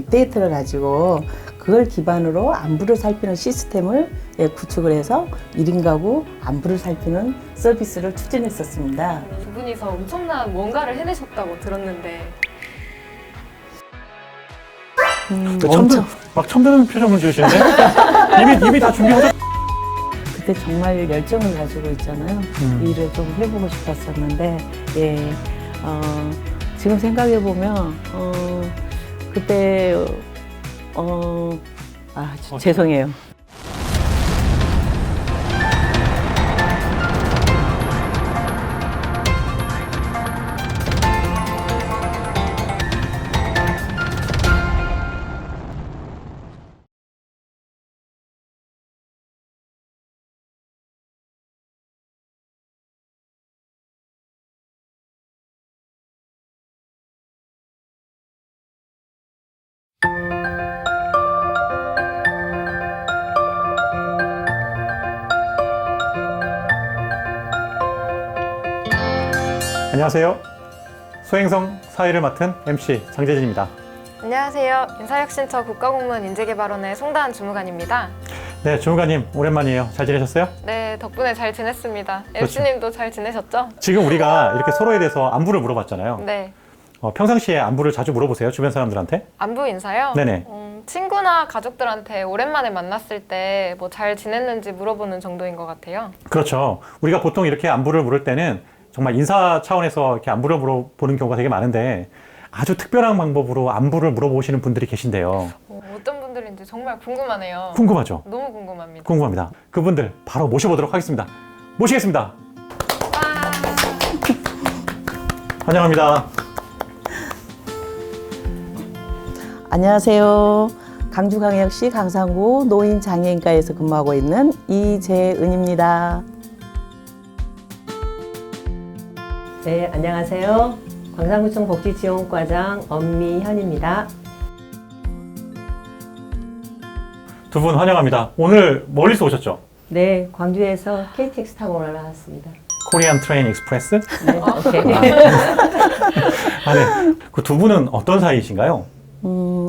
빅데이터를 가지고 그걸 기반으로 안부를 살피는 시스템을 예, 구축을 해서 1인 가구 안부를 살피는 서비스를 추진했었습니다. 두 분이서 엄청난 뭔가를 해내셨다고 들었는데 음, 엄청 듣, 막 듣는 표정을 지으시는데 이미 이미 다 준비하셨. 그때 정말 열정을 가지고 있잖아요. 음. 이 일을 좀 해보고 싶었었는데, 예, 어, 지금 생각해 보면 어, 그때 어, 아 지- 어. 죄송해요. 안녕하세요. 소행성 사회를 맡은 MC 장재진입니다. 안녕하세요. 인사혁신처 국가공무원 인재개발원의 송다한 주무관입니다. 네, 주무관님 오랜만이에요. 잘 지내셨어요? 네, 덕분에 잘 지냈습니다. 그렇죠. MC님도 잘 지내셨죠? 지금 우리가 이렇게 서로에 대해서 안부를 물어봤잖아요. 네. 어, 평상시에 안부를 자주 물어보세요. 주변 사람들한테. 안부 인사요? 네네. 음, 친구나 가족들한테 오랜만에 만났을 때 뭐 잘 지냈는지 물어보는 정도인 것 같아요. 그렇죠. 우리가 보통 이렇게 안부를 물을 때는 정말 인사 차원에서 이렇게 안부를 물어보는 경우가 되게 많은데 아주 특별한 방법으로 안부를 물어보시는 분들이 계신데요. 어, 어떤 분들인지 정말 궁금하네요. 궁금하죠? 너무 궁금합니다. 궁금합니다. 그분들 바로 모셔보도록 하겠습니다. 모시겠습니다. 와, 환영합니다. 안녕하세요. 강주광역시 강산구 노인장애인과에서 근무하고 있는 이재은입니다. 네, 안녕하세요. 광산구청 복지지원과장 엄미현입니다. 두 분 환영합니다. 오늘 멀리서 오셨죠? 네, 광주에서 KTX 타고 올라왔습니다. 코리안 트레인 익스프레스? 네, 오케이. 아, 네. 그 두 분은 어떤 사이이신가요? 음,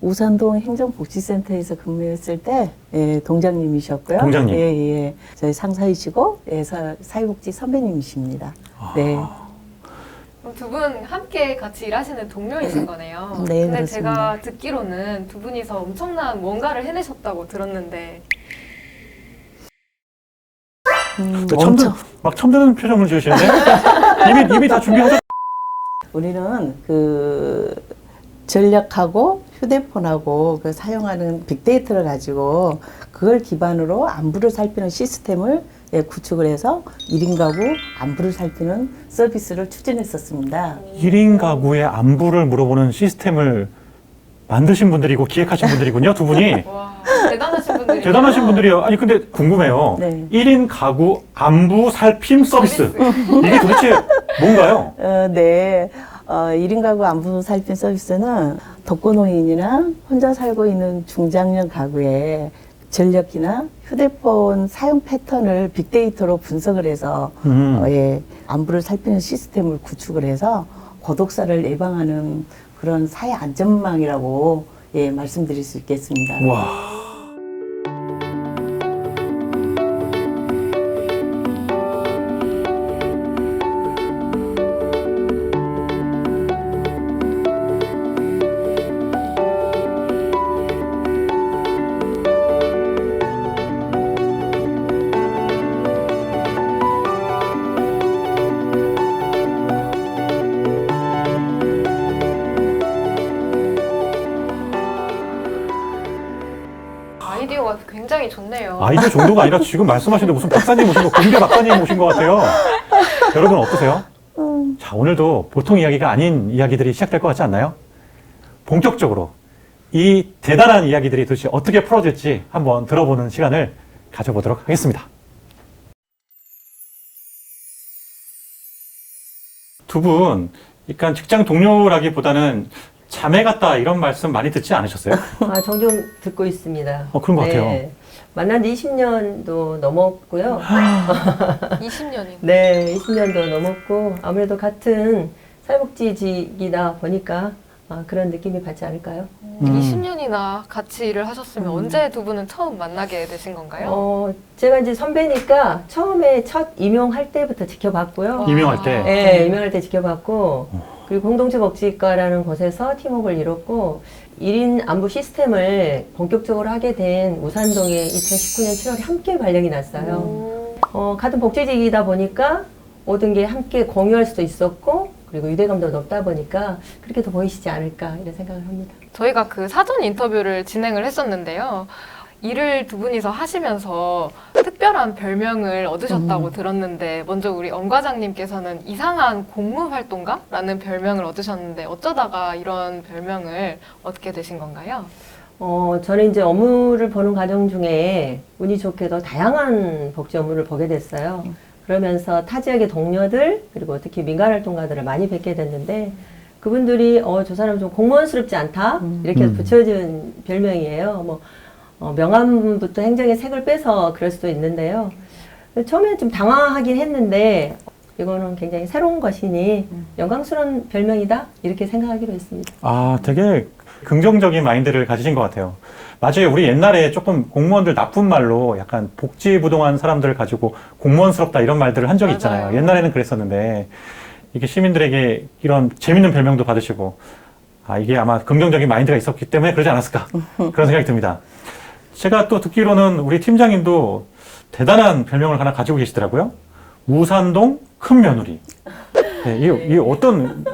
우산동 행정복지센터에서 근무했을 때 예, 동장님이셨고요. 동장님. 예, 예. 저희 상사이시고 예, 사, 사회복지 선배님이십니다. 네. 두분 함께 같이 일하시는 동료이신 거네요. 네, 근데 그렇습니다. 제가 듣기로는 두 분이서 엄청난 뭔가를 해내셨다고 들었는데 음, 그 처음 듣, 엄청. 막 듣는 표정을 지으시는데 이미 이미 다 준비하셨. 우리는 그 전략하고 휴대폰하고 그 사용하는 빅데이터를 가지고 그걸 기반으로 안부를 살피는 시스템을 예, 구축을 해서 1인 가구 안부를 살피는 서비스를 추진했었습니다. 1인 가구의 안부를 물어보는 시스템을 만드신 분들이고 기획하신 분들이군요, 두 분이. 와 대단하신 분들이 대단하신 분들이에요. 아니 근데 궁금해요. 네. 1인 가구 안부 살핌 서비스. 이게 도대체 뭔가요? 어, 네. 어, 1인 가구 안부 살핀 서비스는 독거노인이나 혼자 살고 있는 중장년 가구의 전력기나 휴대폰 사용 패턴을 빅데이터로 분석을 해서 음. 어, 예, 안부를 살피는 시스템을 구축을 해서 고독사를 예방하는 그런 사회 안전망이라고 예, 말씀드릴 수 있겠습니다. 와. 아이디어 정도가 아니라 지금 말씀하시는데 무슨 박사님 오신 거, 공대 박사님 오신 것 같아요. 여러분 어떠세요? 자, 오늘도 보통 이야기가 아닌 이야기들이 시작될 것 같지 않나요? 본격적으로 이 대단한 이야기들이 도대체 어떻게 풀어질지 한번 들어보는 시간을 가져보도록 하겠습니다. 두 분, 약간 직장 동료라기보다는 자매 같다 이런 말씀 많이 듣지 않으셨어요? 아, 종종 듣고 있습니다. 어, 그런 것 같아요. 만난 지 20년도 넘었고요. 20년이. 네, 20년도 넘었고 아무래도 같은 사회복지직이다 보니까 어, 그런 느낌이 받지 않을까요? 음. 20년이나 같이 일을 하셨으면 언제 두 분은 처음 만나게 되신 건가요? 어, 제가 이제 선배니까 처음에 첫 임용할 때부터 지켜봤고요. 와. 임용할 때. 네, 임용할 때 지켜봤고, 그리고 공동체 복지과라는 곳에서 팀워크를 이뤘고, 1인 안부 시스템을 본격적으로 하게 된 우산동에 2019년 7월에 함께 발령이 났어요. 오. 어, 같은 복지직이다 보니까 모든 게 함께 공유할 수도 있었고, 그리고 유대감도 높다 보니까 그렇게 더 보이시지 않을까, 이런 생각을 합니다. 저희가 그 사전 인터뷰를 진행을 했었는데요. 일을 두 분이서 하시면서 특별한 별명을 얻으셨다고 들었는데 먼저 우리 엄 과장님께서는 이상한 공무 활동가라는 별명을 얻으셨는데 어쩌다가 이런 별명을 얻게 되신 건가요? 어, 저는 이제 업무를 보는 과정 중에 운이 좋게도 다양한 복지 업무를 보게 됐어요. 그러면서 타 지역의 동료들, 그리고 특히 민간 활동가들을 많이 뵙게 됐는데, 그분들이, 어, 저 사람 좀 공무원스럽지 않다? 이렇게 음. 붙여준 별명이에요. 뭐, 어, 명함부터 행정의 색을 빼서 그럴 수도 있는데요. 처음에는 좀 당황하긴 했는데, 이거는 굉장히 새로운 것이니 영광스러운 별명이다? 이렇게 생각하기로 했습니다. 아, 되게 긍정적인 마인드를 가지신 것 같아요. 맞아요. 우리 옛날에 조금 공무원들 나쁜 말로 약간 복지부동한 사람들을 가지고 공무원스럽다 이런 말들을 한 적이 맞아요. 있잖아요. 옛날에는 그랬었는데 이게 시민들에게 이런 재밌는 별명도 받으시고 아, 이게 아마 긍정적인 마인드가 있었기 때문에 그러지 않았을까 그런 생각이 듭니다. 제가 또 듣기로는 우리 팀장님도 대단한 별명을 하나 가지고 계시더라고요. 우산동 큰 며느리. 네, 이, 이 어떤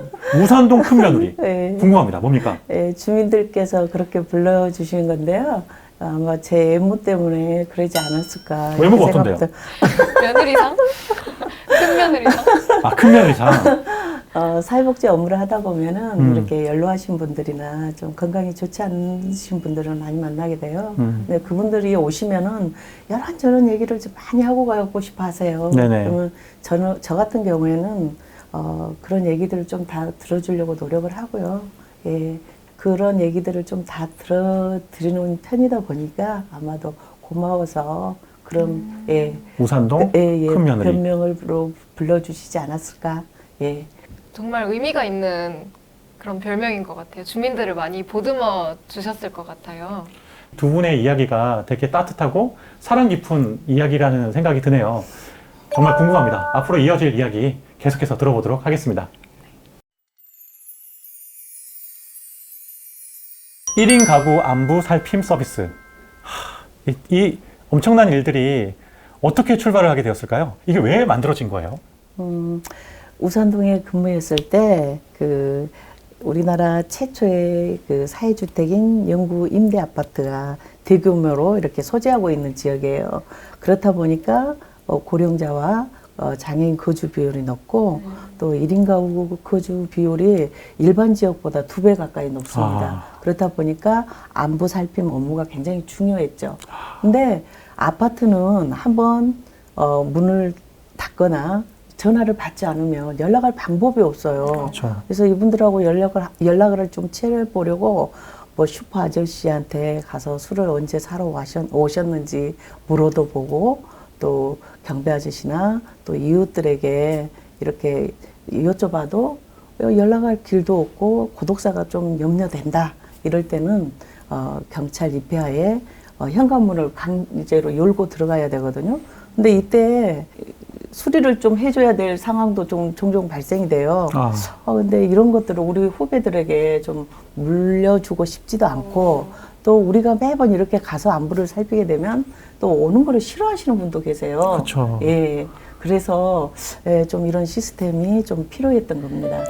우산동 큰 며느리 네. 궁금합니다. 뭡니까? 예, 주민들께서 그렇게 불러주신 건데요. 아마 제 외모 때문에 그러지 않았을까. 이렇게 외모가 어떤데요? 생각도- 며느리상? 큰 며느리상? 아, 큰 며느리상. 어, 사회복지 업무를 하다 보면은 음. 이렇게 연로하신 분들이나 좀 건강이 좋지 않으신 분들을 많이 만나게 돼요. 음. 근데 그분들이 오시면은 이런저런 얘기를 좀 많이 하고 가고 싶어 하세요. 네네. 그러면 저는, 저 같은 경우에는 어, 그런 얘기들을 좀 다 들어주려고 노력을 하고요. 예. 그런 얘기들을 좀 다 들어드리는 편이다 보니까 아마도 고마워서 그런, 예. 우산동 예, 예, 큰 며느리. 변명으로 불러주시지 않았을까. 예. 정말 의미가 있는 그런 별명인 것 같아요. 주민들을 많이 보듬어 주셨을 것 같아요. 두 분의 이야기가 되게 따뜻하고 사랑 깊은 이야기라는 생각이 드네요. 정말 궁금합니다. 앞으로 이어질 이야기 계속해서 들어보도록 하겠습니다. 1인 가구 안부 살핌 서비스. 하, 이, 이 엄청난 일들이 어떻게 출발을 하게 되었을까요? 이게 왜 만들어진 거예요? 음, 우산동에 근무했을 때, 그, 우리나라 최초의 그 사회주택인 영구 임대 아파트가 대규모로 이렇게 소재하고 있는 지역이에요. 그렇다 보니까 어, 고령자와 어, 장애인 거주 비율이 높고 또 1인 가구 거주 비율이 일반 지역보다 두 배 가까이 높습니다. 아. 그렇다 보니까 안부 살핌 업무가 굉장히 중요했죠. 근데 아파트는 한번 어, 문을 닫거나 전화를 받지 않으면 연락할 방법이 없어요. 그렇죠. 그래서 이분들하고 연락을 연락을 좀 취해 보려고 뭐 슈퍼 아저씨한테 가서 술을 언제 사러 와셨, 오셨는지 물어도 보고 또 경비 아저씨나 또 이웃들에게 이렇게 여쭤봐도 연락할 길도 없고 구독사가 좀 염려된다 이럴 때는 어, 경찰 입회하에 어, 현관문을 강제로 열고 들어가야 되거든요. 근데 이때 수리를 좀 해줘야 될 상황도 좀 종종 발생이 돼요. 아, 어, 근데 이런 것들을 우리 후배들에게 좀 물려주고 싶지도 않고 또 우리가 매번 이렇게 가서 안부를 살피게 되면 또 오는 거를 싫어하시는 분도 계세요. 그렇죠. 예. 그래서 예, 좀 이런 시스템이 좀 필요했던 겁니다.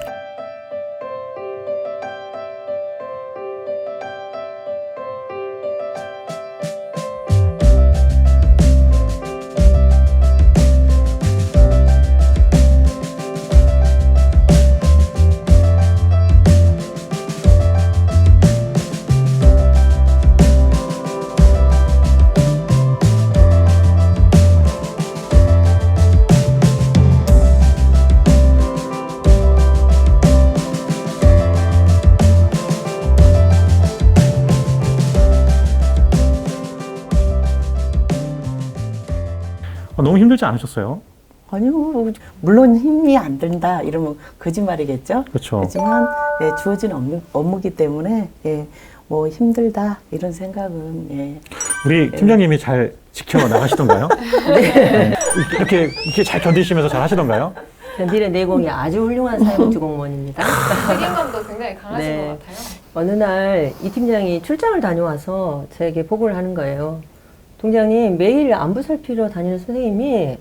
너무 힘들지 않으셨어요? 아니요, 물론 힘이 안 든다 이러면 거짓말이겠죠. 그렇죠. 하지만 예, 주어진 업무, 업무기 때문에 예, 뭐 힘들다 이런 생각은 예. 우리 팀장님이 잘 지켜 나가시던가요? 네. 이렇게 이렇게 잘 견디시면서 잘 하시던가요? 견디는 내공이 아주 훌륭한 사회복지 공무원입니다. 책임감도 굉장히 강하신 네. 것 같아요. 어느 날 이 팀장이 출장을 다녀와서 저에게 보고를 하는 거예요. 동장님 매일 안부 살피러 다니는 선생님이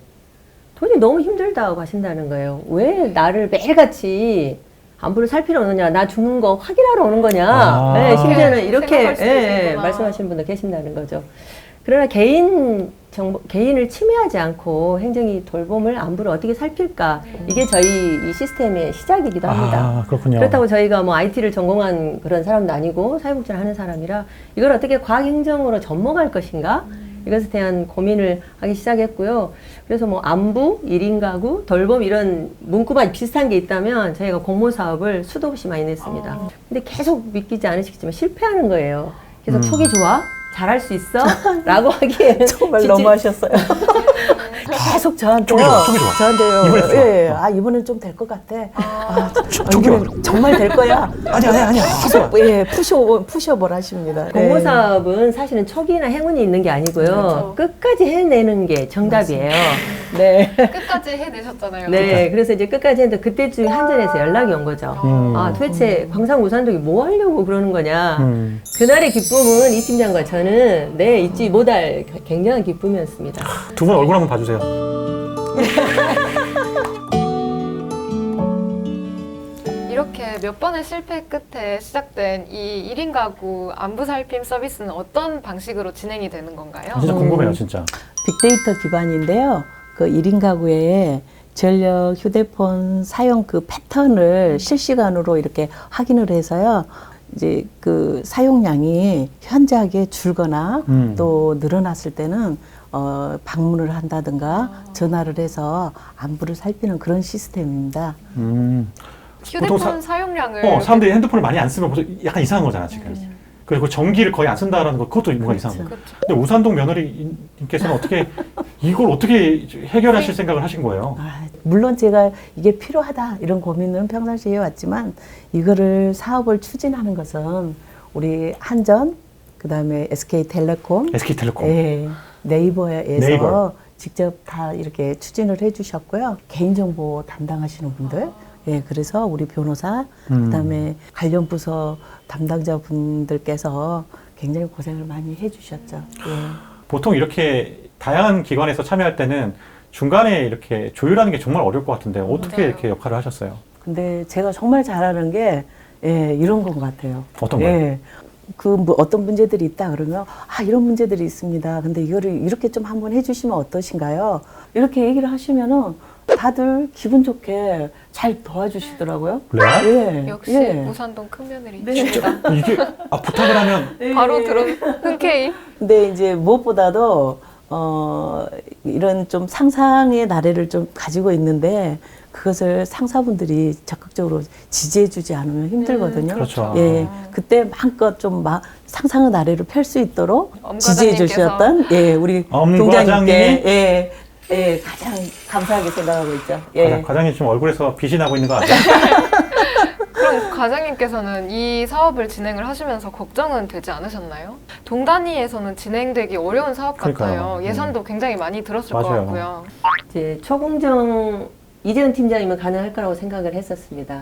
도저히 너무 힘들다고 하신다는 거예요. 왜 나를 매일같이 안부를 살피러 오느냐, 나 죽는 거 확인하러 오는 거냐. 아. 네, 심지어는 네, 이렇게 예. 말씀하시는 분도 계신다는 거죠. 그러나 개인 정보, 개인을 침해하지 않고 행정이 돌봄을 안부를 어떻게 살필까 이게 저희 이 시스템의 시작이기도 합니다. 아, 그렇군요. 그렇다고 저희가 뭐 IT를 전공한 그런 사람도 아니고 사회복지를 하는 사람이라 이걸 어떻게 과학행정으로 접목할 것인가 이것에 대한 고민을 하기 시작했고요. 그래서 뭐 안부, 1인 가구, 돌봄 이런 문구만 비슷한 게 있다면 저희가 공모 사업을 수도 없이 많이 냈습니다. 근데 계속 믿기지 않으시겠지만 실패하는 거예요. 그래서 음. 촉이 좋아? 잘할 수 있어? 라고 하기에는 정말 너무하셨어요. 계속 저한테요. 촉이 좋아, 촉이 좋아. 저한테요. 이번에 좋아. 예, 아 이번엔 좀 될 것 같아. 아, 저- 이번엔 정말 될 거야. 아니 아니 아니야. 계속 예 푸셔 푸셔볼 하십니다. 공모 예. 사업은 사실은 촉이나 행운이 있는 게 아니고요. 그렇죠. 끝까지 해내는 게 정답이에요. 네. 끝까지 해내셨잖아요. 네, 그래서 이제 끝까지 했는데 그때쯤 한전에서 연락이 온 거죠. 음. 아, 도대체 광산 우산독이 뭐 하려고 그러는 거냐. 음. 그날의 기쁨은 이 팀장과 저는 네, 잊지 못할 굉장한 기쁨이었습니다. 두 분 얼굴 한번 봐주세요. 이렇게 몇 번의 실패 끝에 시작된 이 1인 가구 안부 살핌 서비스는 어떤 방식으로 진행이 되는 건가요? 진짜 궁금해요, 진짜. 빅데이터 기반인데요. 그 1인 가구에 전력 휴대폰 사용 그 패턴을 실시간으로 이렇게 확인을 해서요. 이제 그 사용량이 현저하게 줄거나 음. 또 늘어났을 때는 어, 방문을 한다든가 전화를 해서 안부를 살피는 그런 시스템입니다. 음. 휴대폰 사- 사용량을 어, 사람들이 핸드폰을 많이 안 쓰면 벌써 약간 이상한 거잖아, 지금. 그리고 전기를 거의 안 쓴다라는 거, 그것도 뭔가 이상한 거. 그렇죠. 근데 우산동 며느리님께서는 어떻게, 이걸 어떻게 해결하실 생각을 하신 거예요? 아, 물론 제가 이게 필요하다 이런 고민은 평상시에 해왔지만 이거를 사업을 추진하는 것은 우리 한전 그다음에 SK텔레콤 SK텔레콤. 예, 네이버에서 네이버. 직접 다 이렇게 추진을 해주셨고요. 개인정보 담당하시는 분들. 예, 그래서 우리 변호사, 음. 그다음에 관련 부서 담당자분들께서 굉장히 고생을 많이 해주셨죠. 예. 보통 이렇게 다양한 기관에서 참여할 때는 중간에 이렇게 조율하는 게 정말 어려울 것 같은데 어떻게 맞아요. 이렇게 역할을 하셨어요? 근데 제가 정말 잘하는 게 예, 이런 것 같아요. 어떤 거요? 예. 그 뭐 어떤 문제들이 있다 그러면 아 이런 문제들이 있습니다. 근데 이거를 이렇게 좀 한번 해주시면 어떠신가요? 이렇게 얘기를 하시면은 다들 기분 좋게 잘 도와주시더라고요. 레알? 예. 역시 예. 우산동 큰 며느리 네. 입니다. 이게 아, 부탁을 하면 바로 들은 흔쾌히 근데 이제 무엇보다도 어 이런 좀 상상의 나래를 좀 가지고 있는데 그것을 상사분들이 적극적으로 지지해주지 않으면 힘들거든요. 그렇죠. 예, 그때 마음껏 좀 막 상상의 나래를 펼 수 있도록 엄 지지해 과장님께서 주셨던 예 우리 엄 동장님께 과장님이? 예, 예 가장 감사하게 생각하고 있죠. 예. 과장, 과장님 지금 얼굴에서 빛이 나고 있는 거 아니에요? 그럼 과장님께서는 이 사업을 진행을 하시면서 걱정은 되지 않으셨나요? 동단위에서는 진행되기 어려운 사업 그러니까요. 같아요. 음. 예산도 굉장히 많이 들었을 것 맞아요. 같고요. 이제 초공정 이재은 팀장이면 가능할 거라고 생각을 했었습니다.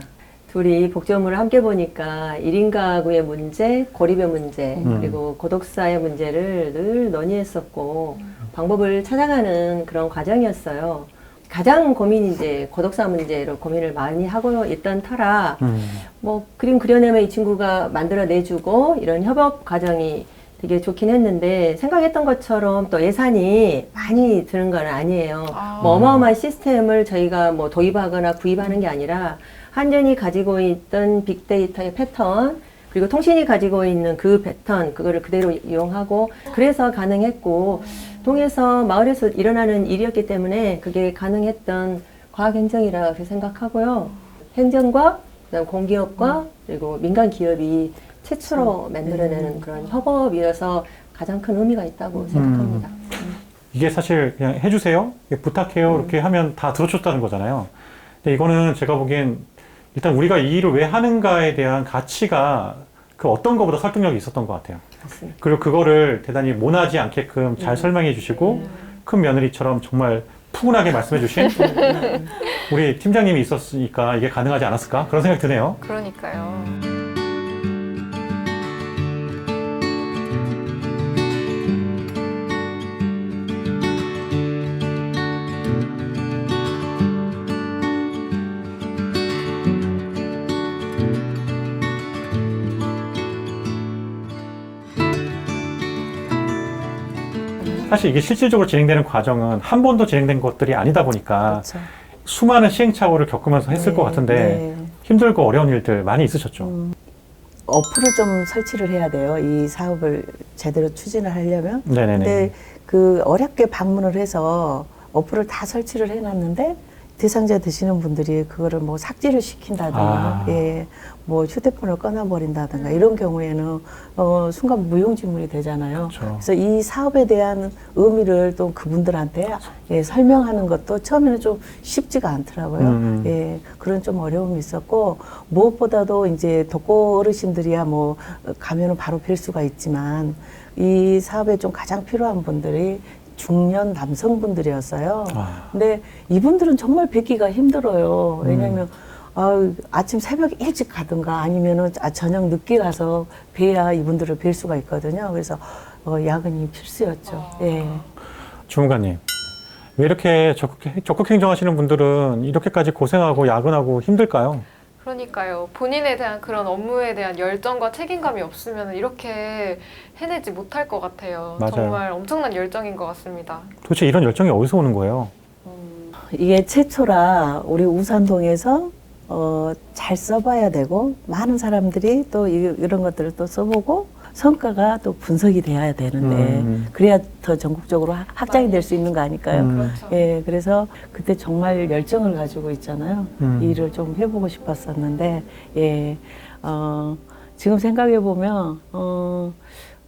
둘이 복지업무를 함께 보니까 1인 가구의 문제, 고립의 문제, 음. 그리고 고독사의 문제를 늘 논의했었고 방법을 찾아가는 그런 과정이었어요. 가장 고민이 이제 고독사 문제로 고민을 많이 하고 있던 터라 음. 뭐 그림 그려내면 이 친구가 만들어 내주고 이런 협업 과정이 되게 좋긴 했는데 생각했던 것처럼 또 예산이 많이 드는 건 아니에요. 아. 뭐 어마어마한 시스템을 저희가 뭐 도입하거나 구입하는 게 아니라 한전이 가지고 있던 빅데이터의 패턴 그리고 통신이 가지고 있는 그 패턴 그거를 그대로 이용하고 그래서 가능했고 동에서 마을에서 일어나는 일이었기 때문에 그게 가능했던 과학 행정이라고 생각하고요. 행정과 그다음 공기업과 그리고 민간 기업이 최초로 만들어내는 그런 협업이어서 가장 큰 의미가 있다고 생각합니다. 이게 사실 그냥 해주세요, 부탁해요 이렇게 하면 다 들어줬다는 거잖아요. 근데 이거는 제가 보기엔 일단 우리가 이 일을 왜 하는가에 대한 가치가 그 어떤 것보다 설득력이 있었던 것 같아요. 맞습니다. 그리고 그거를 대단히 모나지 않게끔 잘 설명해 주시고 큰 며느리처럼 정말 푸근하게 말씀해 주신 우리 팀장님이 있었으니까 이게 가능하지 않았을까 그런 생각이 드네요. 그러니까요. 사실 이게 실질적으로 진행되는 과정은 한 번도 진행된 것들이 아니다 보니까 그렇죠. 수많은 시행착오를 겪으면서 했을 네, 것 같은데 네. 힘들고 어려운 일들 많이 있으셨죠. 음. 어플을 좀 설치를 해야 돼요. 이 사업을 제대로 추진을 하려면. 네네네. 근데 그 어렵게 방문을 해서 어플을 다 설치를 해놨는데 대상자 되시는 분들이 그거를 뭐 삭제를 시킨다든가, 아. 예, 뭐 휴대폰을 꺼놔버린다든가 이런 경우에는 어, 순간 무용지물이 되잖아요. 그렇죠. 그래서 이 사업에 대한 의미를 또 그분들한테 예, 설명하는 것도 처음에는 좀 쉽지가 않더라고요. 음. 예, 그런 좀 어려움이 있었고 무엇보다도 이제 독거 어르신들이야 뭐 가면은 바로 뵐 수가 있지만 이 사업에 좀 가장 필요한 분들이 중년 남성분들이었어요. 아. 근데 이분들은 정말 뵙기가 힘들어요. 왜냐면 음. 아, 아침 새벽 일찍 가든가 아니면은 아, 저녁 늦게 가서 뵈야 이분들을 뵐 수가 있거든요. 그래서 어, 야근이 필수였죠. 예. 주무관님 왜 이렇게 적극, 적극 행정하시는 분들은 이렇게까지 고생하고 야근하고 힘들까요? 그러니까요. 본인에 대한 그런 업무에 대한 열정과 책임감이 없으면 이렇게 해내지 못할 것 같아요. 맞아요. 정말 엄청난 열정인 것 같습니다. 도대체 이런 열정이 어디서 오는 거예요? 이게 최초라 우리 우산동에서 어, 잘 써봐야 되고 많은 사람들이 또 이, 이런 것들을 또 써보고 성과가 또 분석이 돼야 되는데 음. 그래야 더 전국적으로 하- 확장이 될 수 있는 거 아닐까요? 음. 그렇죠. 예, 그래서 그때 정말 열정을 가지고 있잖아요. 음. 이 일을 좀 해보고 싶었었는데, 예, 어, 지금 생각해 보면, 어,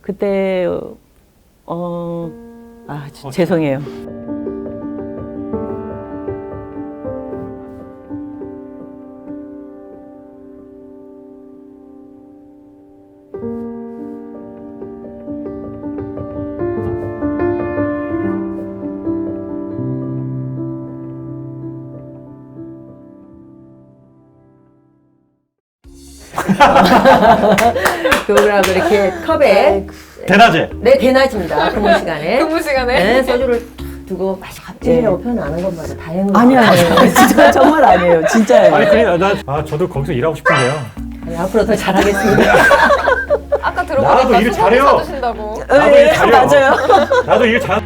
그때, 어, 아, 지- 어, 죄송해요. 그거랑 그렇게 컵에 대낮에 네 대낮입니다. 근무 시간에 근무 시간에 네, 소주를 탁 두고 마시 갑질이라고 표현 안 한 것마다 다행인 것 아니요. 아니요. 진짜 정말 아니에요. 진짜예요. 아니 그래 나 아, 저도 거기서 일하고 싶은데요. 아니, 앞으로 더 잘하겠습니다. 아까 나도 들어보니까 일 수고비 잘해요. 사주신다고. 나도 일 예, 잘해요. 맞아요. 나도 일 잘.